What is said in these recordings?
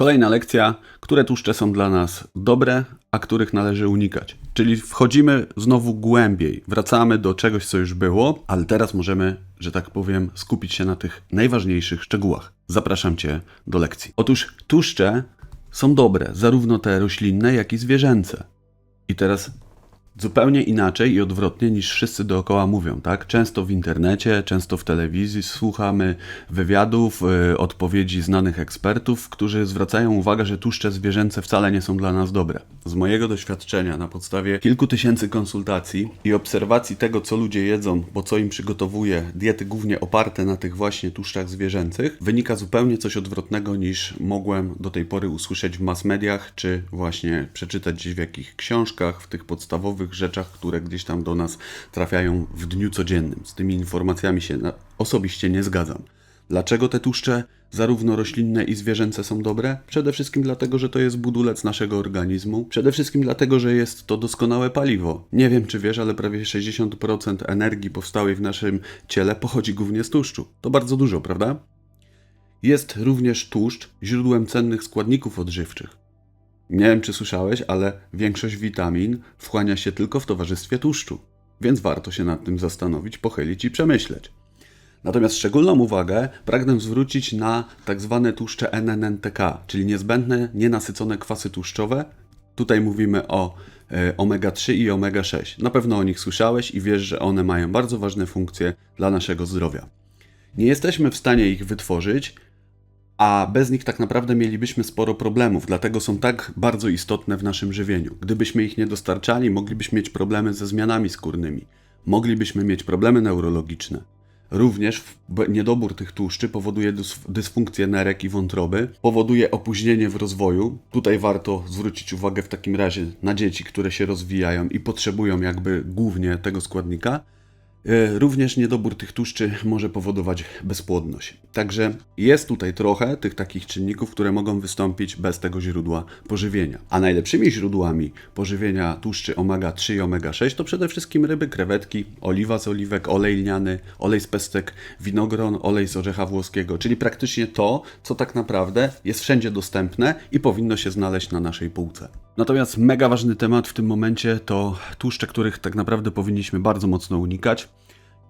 Kolejna lekcja, które tłuszcze są dla nas dobre, a których należy unikać. Czyli wchodzimy znowu głębiej, wracamy do czegoś, co już było, ale teraz możemy, że tak powiem, skupić się na tych najważniejszych szczegółach. Zapraszam Cię do lekcji. Otóż tłuszcze są dobre, zarówno te roślinne, jak i zwierzęce. I teraz zupełnie inaczej i odwrotnie niż wszyscy dookoła mówią, tak? Często w internecie, często w telewizji słuchamy wywiadów, y, odpowiedzi znanych ekspertów, którzy zwracają uwagę, że tłuszcze zwierzęce wcale nie są dla nas dobre. Z mojego doświadczenia, na podstawie kilku tysięcy konsultacji i obserwacji tego, co ludzie jedzą, bo co im przygotowuje diety głównie oparte na tych właśnie tłuszczach zwierzęcych, wynika zupełnie coś odwrotnego niż mogłem do tej pory usłyszeć w mass mediach, czy właśnie przeczytać gdzieś w jakichś książkach, w tych podstawowych rzeczach, które gdzieś tam do nas trafiają w dniu codziennym. Z tymi informacjami się osobiście nie zgadzam. Dlaczego te tłuszcze, zarówno roślinne i zwierzęce, są dobre? Przede wszystkim dlatego, że to jest budulec naszego organizmu. Przede wszystkim dlatego, że jest to doskonałe paliwo. Nie wiem, czy wiesz, ale prawie 60% energii powstałej w naszym ciele pochodzi głównie z tłuszczu. To bardzo dużo, prawda? Jest również tłuszcz źródłem cennych składników odżywczych. Nie wiem, czy słyszałeś, ale większość witamin wchłania się tylko w towarzystwie tłuszczu, więc warto się nad tym zastanowić, pochylić i przemyśleć. Natomiast szczególną uwagę pragnę zwrócić na tak zwane tłuszcze NNNTK, czyli niezbędne nienasycone kwasy tłuszczowe. Tutaj mówimy o e, omega-3 i omega-6. Na pewno o nich słyszałeś i wiesz, że one mają bardzo ważne funkcje dla naszego zdrowia. Nie jesteśmy w stanie ich wytworzyć, a bez nich tak naprawdę mielibyśmy sporo problemów, dlatego są tak bardzo istotne w naszym żywieniu. Gdybyśmy ich nie dostarczali, moglibyśmy mieć problemy ze zmianami skórnymi, moglibyśmy mieć problemy neurologiczne. Również niedobór tych tłuszczy powoduje dys- dysfunkcję nerek i wątroby, powoduje opóźnienie w rozwoju. Tutaj warto zwrócić uwagę w takim razie na dzieci, które się rozwijają i potrzebują jakby głównie tego składnika. E, Również niedobór tych tłuszczy może powodować bezpłodność. Także jest tutaj trochę tych takich czynników, które mogą wystąpić bez tego źródła pożywienia. A najlepszymi źródłami pożywienia tłuszczy omega-3 i omega-6 to przede wszystkim ryby, krewetki, oliwa z oliwek, olej lniany, olej z pestek, winogron, olej z orzecha włoskiego, czyli praktycznie to, co tak naprawdę jest wszędzie dostępne i powinno się znaleźć na naszej półce. Natomiast mega ważny temat w tym momencie to tłuszcze, których tak naprawdę powinniśmy bardzo mocno unikać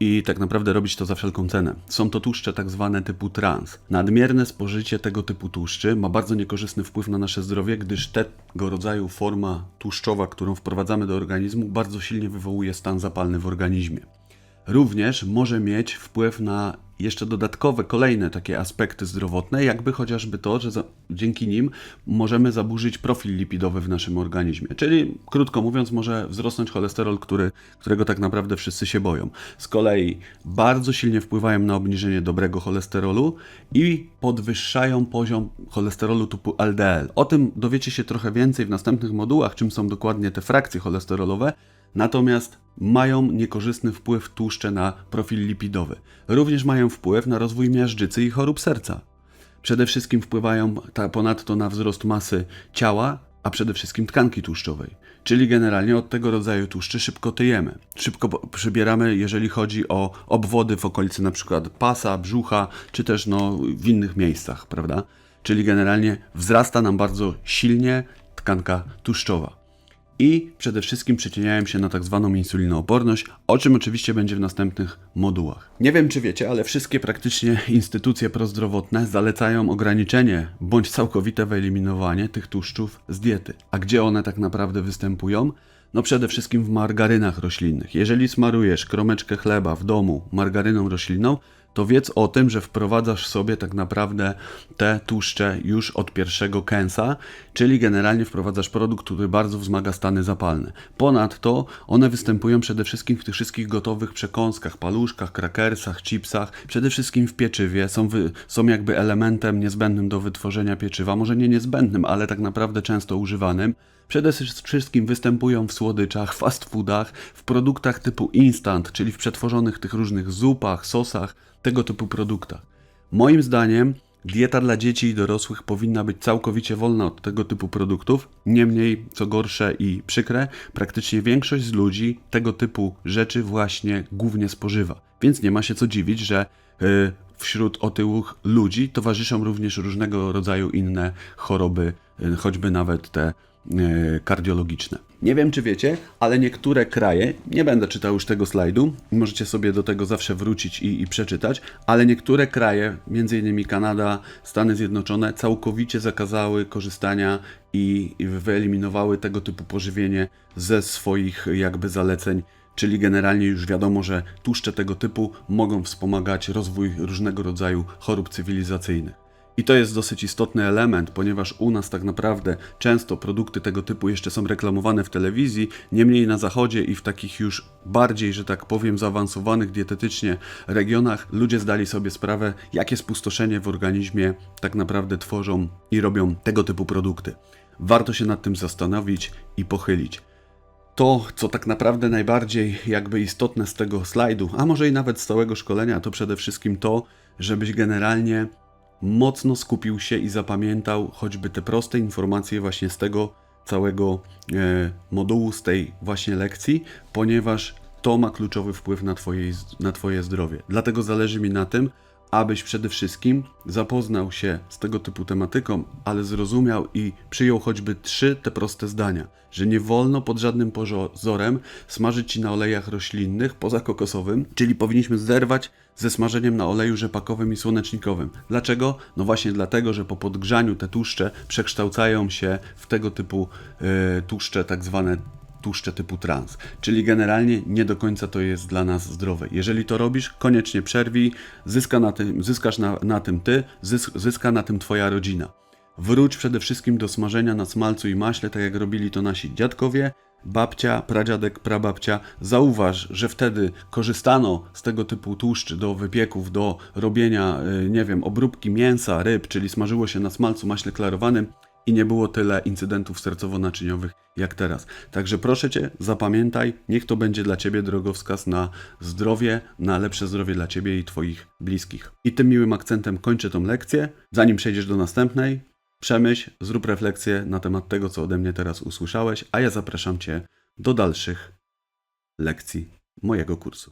i tak naprawdę robić to za wszelką cenę. Są to tłuszcze tak zwane typu trans. Nadmierne spożycie tego typu tłuszczy ma bardzo niekorzystny wpływ na nasze zdrowie, gdyż tego rodzaju forma tłuszczowa, którą wprowadzamy do organizmu, bardzo silnie wywołuje stan zapalny w organizmie. Również może mieć wpływ na jeszcze dodatkowe, kolejne takie aspekty zdrowotne, jakby chociażby to, że za, dzięki nim możemy zaburzyć profil lipidowy w naszym organizmie. Czyli, krótko mówiąc, może wzrosnąć cholesterol, który, którego tak naprawdę wszyscy się boją. Z kolei bardzo silnie wpływają na obniżenie dobrego cholesterolu i podwyższają poziom cholesterolu typu LDL. O tym dowiecie się trochę więcej w następnych modułach, czym są dokładnie te frakcje cholesterolowe. Natomiast mają niekorzystny wpływ tłuszcze na profil lipidowy. Również mają wpływ na rozwój miażdżycy i chorób serca. Przede wszystkim wpływają ta, ponadto na wzrost masy ciała, a przede wszystkim tkanki tłuszczowej. Czyli generalnie od tego rodzaju tłuszczy szybko tyjemy. Szybko przybieramy, jeżeli chodzi o obwody w okolicy przykład pasa, brzucha, czy też no, w innych miejscach, prawda? Czyli generalnie wzrasta nam bardzo silnie tkanka tłuszczowa i przede wszystkim przyczyniają się na tak zwaną insulinooporność, o czym oczywiście będzie w następnych modułach. Nie wiem, czy wiecie, ale wszystkie praktycznie instytucje prozdrowotne zalecają ograniczenie bądź całkowite wyeliminowanie tych tłuszczów z diety. A gdzie one tak naprawdę występują? No przede wszystkim w margarynach roślinnych. Jeżeli smarujesz kromeczkę chleba w domu margaryną roślinną, to wiedz o tym, że wprowadzasz sobie tak naprawdę te tłuszcze już od pierwszego kęsa, czyli generalnie wprowadzasz produkt, który bardzo wzmaga stany zapalne. Ponadto one występują przede wszystkim w tych wszystkich gotowych przekąskach, paluszkach, krakersach, chipsach, przede wszystkim w pieczywie, są, wy, są jakby elementem niezbędnym do wytworzenia pieczywa, może nie niezbędnym, ale tak naprawdę często używanym. Przede wszystkim występują w słodyczach, fast foodach, w produktach typu instant, czyli w przetworzonych tych różnych zupach, sosach, tego typu produktach. Moim zdaniem dieta dla dzieci i dorosłych powinna być całkowicie wolna od tego typu produktów. Niemniej, co gorsze i przykre, praktycznie większość z ludzi tego typu rzeczy właśnie głównie spożywa. Więc nie ma się co dziwić, że yy, wśród otyłych ludzi towarzyszą również różnego rodzaju inne choroby, y, choćby nawet te kardiologiczne. Nie wiem, czy wiecie, ale niektóre kraje, nie będę czytał już tego slajdu, możecie sobie do tego zawsze wrócić i, i przeczytać, ale niektóre kraje, m.in. Kanada, Stany Zjednoczone, całkowicie zakazały korzystania i, i wyeliminowały tego typu pożywienie ze swoich jakby zaleceń Czyli generalnie już wiadomo, że tłuszcze tego typu mogą wspomagać rozwój różnego rodzaju chorób cywilizacyjnych. I to jest dosyć istotny element, ponieważ u nas tak naprawdę często produkty tego typu jeszcze są reklamowane w telewizji, niemniej na zachodzie i w takich już bardziej, że tak powiem, zaawansowanych dietetycznie regionach ludzie zdali sobie sprawę, jakie spustoszenie w organizmie tak naprawdę tworzą i robią tego typu produkty. Warto się nad tym zastanowić i pochylić to, co tak naprawdę najbardziej jakby istotne z tego slajdu, a może i nawet z całego szkolenia, to przede wszystkim to, żebyś generalnie mocno skupił się i zapamiętał choćby te proste informacje właśnie z tego całego e, modułu, z tej właśnie lekcji, ponieważ to ma kluczowy wpływ na twoje, na twoje zdrowie. Dlatego zależy mi na tym, abyś przede wszystkim zapoznał się z tego typu tematyką, ale zrozumiał i przyjął choćby trzy te proste zdania, że nie wolno pod żadnym pozorem smażyć ci na olejach roślinnych poza kokosowym, czyli powinniśmy zerwać ze smażeniem na oleju rzepakowym i słonecznikowym. Dlaczego? No właśnie dlatego, że po podgrzaniu te tłuszcze przekształcają się w tego typu yy, tłuszcze tak zwane tłuszcze typu trans. Czyli generalnie nie do końca to jest dla nas zdrowe. Jeżeli to robisz, koniecznie przerwij, zyska na tym, zyskasz na, na tym ty, zys, zyska na tym twoja rodzina. Wróć przede wszystkim do smażenia na smalcu i maśle, tak jak robili to nasi dziadkowie, babcia, pradziadek, prababcia. Zauważ, że wtedy korzystano z tego typu tłuszczy do wypieków, do robienia, y, nie wiem, obróbki mięsa, ryb, czyli smażyło się na smalcu, maśle klarowanym i nie było tyle incydentów sercowo-naczyniowych jak teraz. Także proszę Cię, zapamiętaj, niech to będzie dla Ciebie drogowskaz na zdrowie, na lepsze zdrowie dla Ciebie i Twoich bliskich. I tym miłym akcentem kończę tą lekcję. Zanim przejdziesz do następnej, przemyśl, zrób refleksję na temat tego, co ode mnie teraz usłyszałeś, a ja zapraszam Cię do dalszych lekcji mojego kursu.